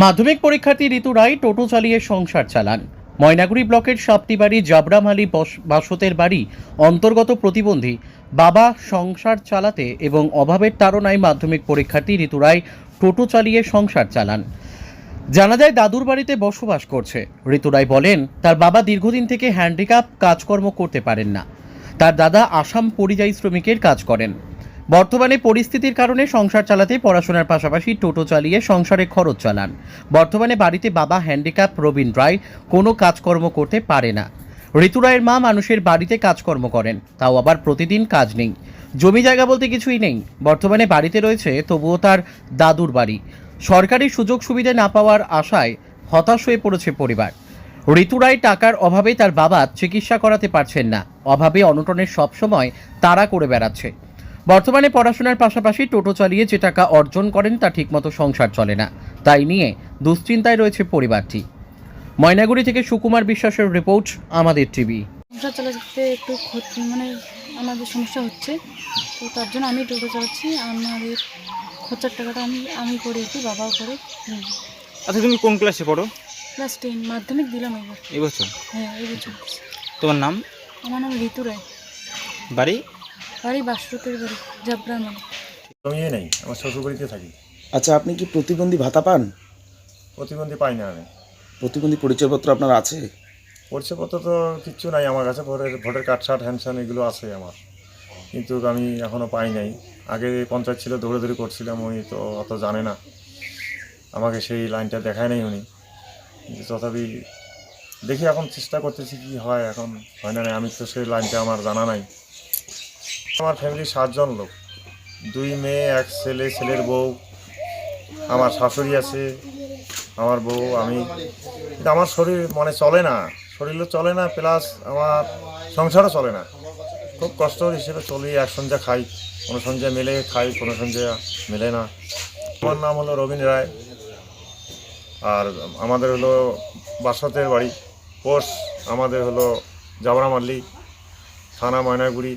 মাধ্যমিক পরীক্ষার্থী ঋতু রায় টোটো চালিয়ে সংসার চালান। ময়নাগুড়ি ব্লকের সাপ্তিবাড়ি জাবরাম আলী বস- বাসতের বাড়ি অন্তর্গত প্রতিবন্ধী বাবা সংসার চালাতে এবং অভাবের তাড়নায় মাধ্যমিক পরীক্ষার্থী ঋতু রায় টোটো চালিয়ে সংসার চালান। জানা যায়, দাদুর বাড়িতে বসবাস করছে। ঋতু রায় বলেন, তার বাবা দীর্ঘদিন থেকে হ্যান্ডিক্যাপ কাজকর্ম করতে পারেন না। তার দাদা আসাম পরিযায়ী শ্রমিকের কাজ করেন। বর্তমানে পরিস্থিতির কারণে সংসার চালাতে পড়াশোনার পাশাপাশি টোটো চালিয়ে সংসারে খরচ চালান। বর্তমানে বাড়িতে বাবা হ্যান্ডিক্যাপ রবীন রায়, কোনো কাজকর্ম করতে পারে না। ঋতু রায়ের মা মানুষের বাড়িতে কাজকর্ম করেন, তাও আবার প্রতিদিন কাজ নেই। জমি জায়গা বলতে কিছুই নেই। বর্তমানে বাড়িতে রয়েছে, তবুও তার দাদুর বাড়ি। সরকারি সুযোগ সুবিধা না পাওয়ার আশায় হতাশ হয়ে পড়েছে পরিবার। ঋতু রায় টাকার অভাবে তার বাবা চিকিৎসা করাতে পারছেন না। অভাবে অনটনের সবসময় তাড়া করে বেড়াচ্ছে। বর্তমানে পড়াশোনার পাশাপাশি টোটো চালিয়ে যে টাকা অর্জন করেন তা ঠিকমতো সংসার চলে না। তাই নিয়ে দুশ্চিন্তায় রয়েছে পরিবারটি। ময়নাগুড়ি থেকে সুকুমার বিশ্বাসের রিপোর্ট আমাদের টিভি। সংসার চালাতে একটু মানে আমাদের সমস্যা হচ্ছে তো তার জন্য আমি টোটো চালাচ্ছি। আমাদের খরচার টাকাটা আমি আমি করি একটু বাবাও করে। আচ্ছা তুমি কোন ক্লাসে পড়ো? ক্লাস টেন মাধ্যমিক দিলাম এবার। এই বছর? হ্যাঁ এই বছর। তোমার নাম? আমার নাম ঋতু রায়। বাড়ি? বাড়ি বাসরতের বাড়ি জাবরা মানে জমিয়ে নেই আমার শ্বশুরবাড়িতে থাকি। আচ্ছা আপনি কি প্রতিবন্ধী ভাতা পান? প্রতিবন্ধী পাই না আমি। প্রতিবন্ধী পরিচয়পত্র আপনার আছে? পরিচয়পত্র তো কিচ্ছু নাই আমার কাছে ভোটের ভোটের কার্ড শার্ট হ্যান্ডসান এগুলো আছে আমার। কিন্তু আমি এখনও পাই নাই। আগে পঞ্চায়েত ছিল দৌড়াদৌড়ি করছিলাম উনি তো অত জানে না। আমাকে সেই লাইনটা দেখায় নাই উনি। তথাপি দেখি এখন চেষ্টা করতেছি কি হয় এখন হয় না আমি তো সেই লাইনটা আমার জানা নাই। আমার ফ্যামিলির সাতজন লোক। দুই মেয়ে, এক ছেলে, ছেলের বউ। আমার শাশুড়ি আছে, আমার বউ, আমি। কিন্তু আমার শরীর মানে চলে না। শরীরও চলে না প্লাস আমার সংসারও চলে না। খুব কষ্ট হিসেবে চলি, এক সন্ধ্যা খাই, কোনো সন্ধ্যা মেলে, খাই, কোনো সন্ধ্যা মেলে না। আমার নাম হলো রবীন্দ্র রায়। আর আমাদের হলো বাসতের বাড়ি। পোস্ট আমাদের হলো জাবরা মাল্লি, থানা ময়নাগুড়ি।